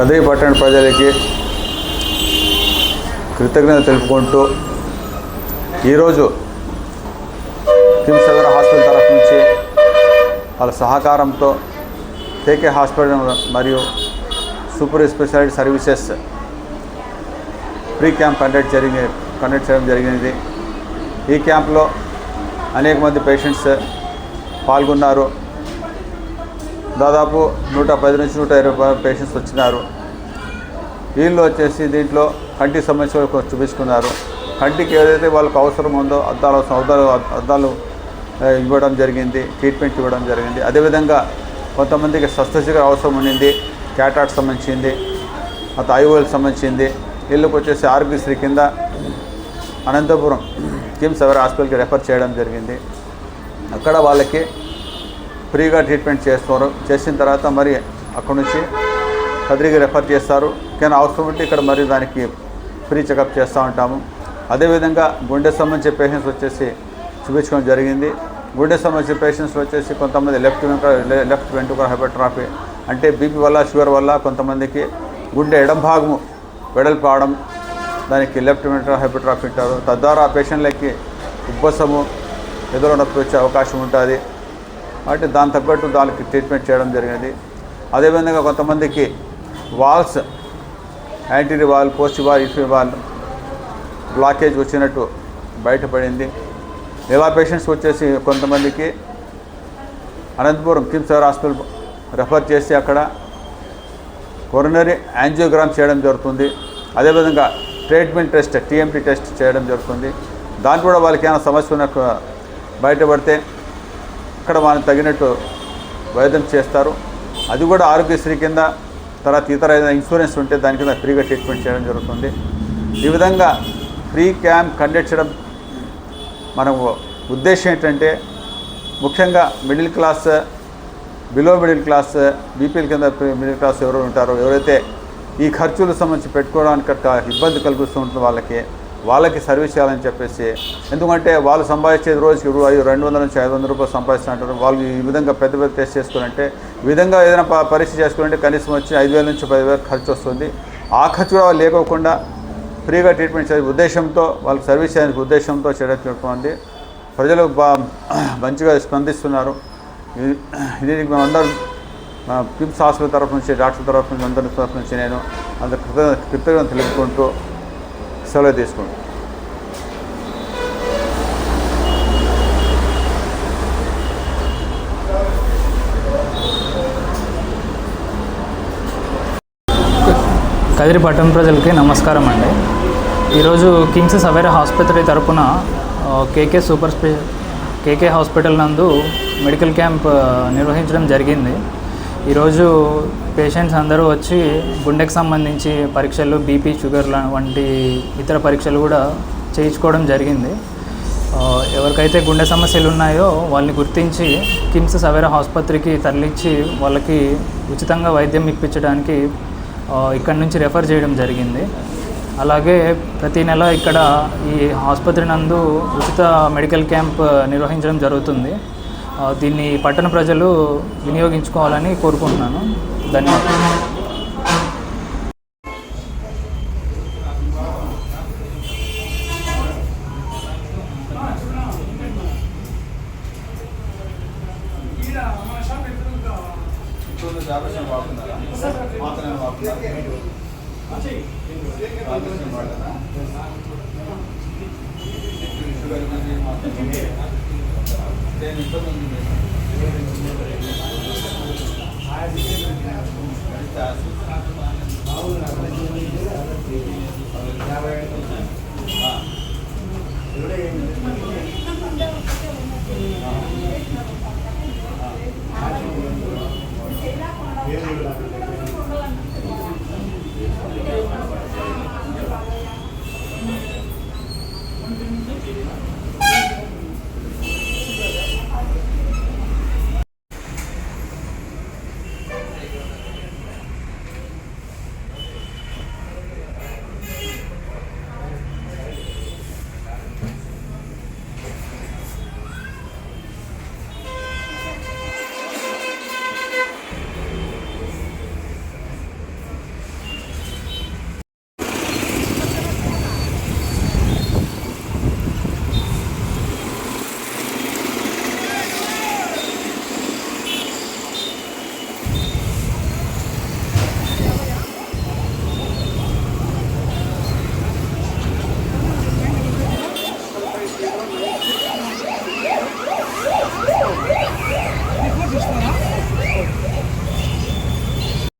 కదిరి పట్టణ ప్రజలకి కృతజ్ఞత తెలుపుకుంటూ ఈరోజు కిమ్స్ హాస్పిటల్ తరఫు నుంచి వాళ్ళ సహకారంతో కేకే హాస్పిటల్ మరియు super speciality services free camp conduct జరిగి కండక్ట్ చేయడం జరిగినది. ఈ క్యాంప్లో అనేక మంది పేషెంట్స్ పాల్గొన్నారు. దాదాపు నూట పది నుంచి నూట ఇరవై పేషెంట్స్ వచ్చినారు. వీళ్ళు వచ్చేసి దీంట్లో కంటి సమస్యలు చూపించుకున్నారు. కంటికి ఏదైతే వాళ్ళకి అవసరం ఉందో అద్దాలు అద్దాలు అద్దాలు ఇవ్వడం జరిగింది ట్రీట్మెంట్ ఇవ్వడం జరిగింది. అదేవిధంగా కొంతమందికి శస్త్రచికిత్స అవసరం ఉండింది క్యాటాట్ సంబంధించింది అత ఐఓఎల్ సంబంధించింది. వీళ్ళకి వచ్చేసి ఆరోగ్యశ్రీ కింద అనంతపురం కిమ్స్ ఎవరి హాస్పిటల్కి రెఫర్ చేయడం జరిగింది. అక్కడ వాళ్ళకి ఫ్రీగా ట్రీట్మెంట్ చేస్తారు చేసిన తర్వాత మరి అక్కడ నుంచి కదిరికి రెఫర్ చేస్తారు. కానీ అవసరం ఉంటే ఇక్కడ మరి దానికి ఫ్రీ చెకప్ చేస్తూ ఉంటాము. అదేవిధంగా గుండె సంబంధించిన పేషెంట్స్ వచ్చేసి చూపించుకోవడం జరిగింది. గుండె సంబంధించిన పేషెంట్స్ వచ్చేసి కొంతమంది లెఫ్ట్ వెనుక లెఫ్ట్ వెంట్రుక హైపర్ట్రాఫీ అంటే బీపీ వల్ల షుగర్ వల్ల కొంతమందికి గుండె ఎడం భాగము వెడల్పు అవడం దానికి లెఫ్ట్ వెంట్రుక హైపర్ట్రాఫీ అంటారు. తద్వారా ఆ పేషెంట్లకి ఉబ్బసము ఎదురు నొప్పి వచ్చే అవకాశం ఉంటుంది. అంటే దాని తగ్గట్టు దానికి ట్రీట్మెంట్ చేయడం జరిగినది. అదేవిధంగా కొంతమందికి walls anterior wall post wall ఇఫీ wall blockage వచ్చినట్టు బయటపడింది. ఇలా పేషెంట్స్ వచ్చేసి కొంతమందికి అనంతపురం కిమ్స్ హాస్పిటల్ రెఫర్ చేసి అక్కడ కొరనరీ యాంజియోగ్రామ్ చేయడం జరుగుతుంది. అదేవిధంగా ట్రీట్మెంట్ టెస్ట్ టీఎంటీ టెస్ట్ చేయడం జరుగుతుంది. దాని కూడా వాళ్ళకి ఏమైనా సమస్య ఉన్న బయటపడితే అక్కడ వాళ్ళని తగినట్టు వైద్యం చేస్తారు. అది కూడా ఆరోగ్యశ్రీ కింద తర్వాత ఇతర ఏదైనా ఇన్సూరెన్స్ ఉంటే దాని కింద ఫ్రీగా ట్రీట్మెంట్ చేయడం జరుగుతుంది. ఈ విధంగా ఫ్రీ క్యాంప్ కండక్ట్ చేయడం మన ఉద్దేశం ఏంటంటే ముఖ్యంగా middle class below middle class BPL కింద మిడిల్ క్లాస్ ఎవరు ఉంటారో ఎవరైతే ఈ ఖర్చులకు సంబంధించి పెట్టుకోవడానికి అట్లా ఇబ్బంది కలిగిస్తూ ఉంటుంది వాళ్ళకి వాళ్ళకి సర్వీస్ చేయాలని చెప్పేసి. ఎందుకంటే వాళ్ళు సంపాదించేది రోజుకి ఇరు- ఐదు రెండు వందల నుంచి ఐదు వందల రూపాయలు సంపాదిస్తుంటారు వాళ్ళు ఈ విధంగా పెద్ద పెద్ద టెస్ట్ చేసుకోవాలంటే ఈ విధంగా ఏదైనా ప- పరీక్ష చేసుకోవాలంటే కనీసం వచ్చి ఐదు వేల నుంచి పదివేలు ఖర్చు వస్తుంది. ఆ ఖర్చు కూడా లేకోకుండా ఫ్రీగా ట్రీట్మెంట్ చేసే ఉద్దేశంతో వాళ్ళకి సర్వీస్ చేయడానికి ఉద్దేశంతో చేయడం జరుగుతుంది. ప్రజలు బా మంచిగా స్పందిస్తున్నారు. దీనికి ఇది మేమందరం పిమ్స్ హాస్పిటల్ తరఫు నుంచి డాక్టర్ తరఫు నుంచి అందరి తరఫు నుంచి నేను అంత కృతజ్ఞత కృతజ్ఞత తెలుపుకుంటూ సెలవు తీసుకోండి. కదిరి పట్టణ ప్రజలకి నమస్కారం అండి. ఈరోజు కింగ్స్ సవేరా ఆసుపత్రి తరపున కేకే సూపర్ స్పె కేకే హాస్పిటల్ నందు మెడికల్ క్యాంప్ నిర్వహించడం జరిగింది. ఈరోజు పేషెంట్స్ అందరూ వచ్చి గుండెకి సంబంధించి పరీక్షలు బీపీ షుగర్ లా- వంటి ఇతర పరీక్షలు కూడా చేయించుకోవడం జరిగింది. ఎవరికైతే గుండె సమస్యలు ఉన్నాయో వాళ్ళని గుర్తించి కిమ్స్ సవేరా ఆసుపత్రికి తరలించి వాళ్ళకి ఉచితంగా వైద్యం ఇప్పించడానికి ఇక్కడ నుంచి రెఫర్ చేయడం జరిగింది. అలాగే ప్రతి నెల ఇక్కడ ఈ ఆసుపత్రి నందు ఉచిత మెడికల్ క్యాంప్ నిర్వహించడం జరుగుతుంది. దీన్ని పట్టణ ప్రజలు వినియోగించుకోవాలని కోరుకుంటున్నాను. ధన్యవాదాలు. నేను ఇంతకుముందు